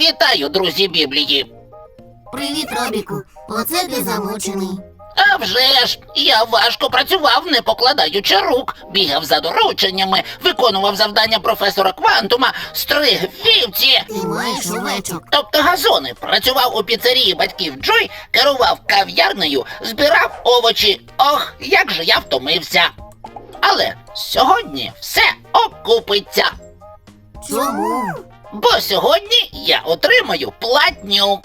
Вітаю, друзі Біблії. Привіт, Робіку. Оце ти замучений. А вже ж, я важко працював, не покладаючи рук, бігав за дорученнями, виконував завдання професора Квантума, стриг вівці. Ти маєш овечок. Тобто газони, працював у піцерії батьків Джой, керував кав'ярнею, збирав овочі. Ох, як же я втомився. Але сьогодні все окупиться. Чому? Бо сьогодні я отримаю платню.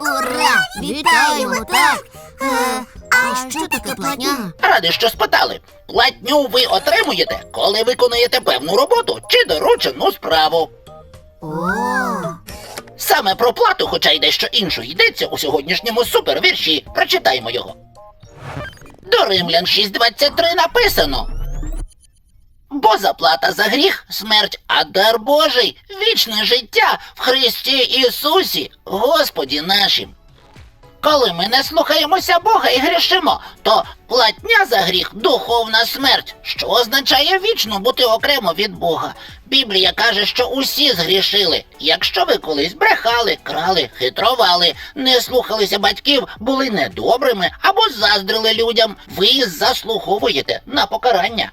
Ура! Вітаємо, так! Е, а що таке платня? Радий, що спитали. Платню ви отримуєте, коли виконуєте певну роботу чи доручену справу. О, Саме про плату, хоча й дещо іншу йдеться у сьогоднішньому супервірші. Прочитаймо його. До Римлян 6.23 написано. Бо заплата за гріх смерть, а дар Божий вічне життя в Христі Ісусі, Господі нашим. Коли ми не слухаємося Бога і грішимо, то платня за гріх духовна смерть, що означає вічно бути окремо від Бога. Біблія каже, що усі згрішили. Якщо ви колись брехали, крали, хитрували, не слухалися батьків, були недобрими або заздрили людям, ви заслуговуєте на покарання.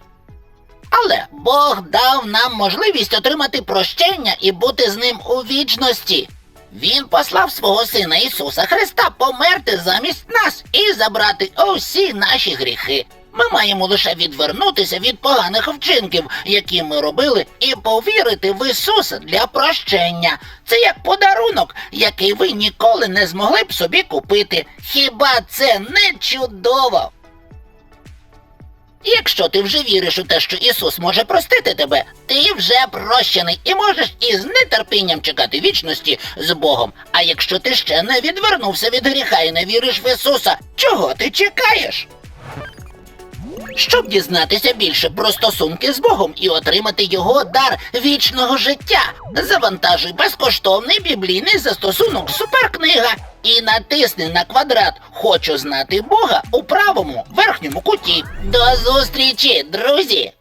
Але Бог дав нам можливість отримати прощення і бути з ним у вічності. Він послав свого сина Ісуса Христа померти замість нас і забрати усі наші гріхи. Ми маємо лише відвернутися від поганих вчинків, які ми робили, і повірити в Ісуса для прощення. Це як подарунок, який ви ніколи не змогли б собі купити. Хіба це не чудово? Якщо ти вже віриш у те, що Ісус може простити тебе, ти вже прощений і можеш із нетерпінням чекати вічності з Богом. А якщо ти ще не відвернувся від гріха і не віриш в Ісуса, чого ти чекаєш? Щоб дізнатися більше про стосунки з Богом і отримати його дар вічного життя, завантажуй безкоштовний біблійний застосунок Суперкнига і натисни на квадрат Хочу знати Бога у правому верхньому куті. До зустрічі, друзі!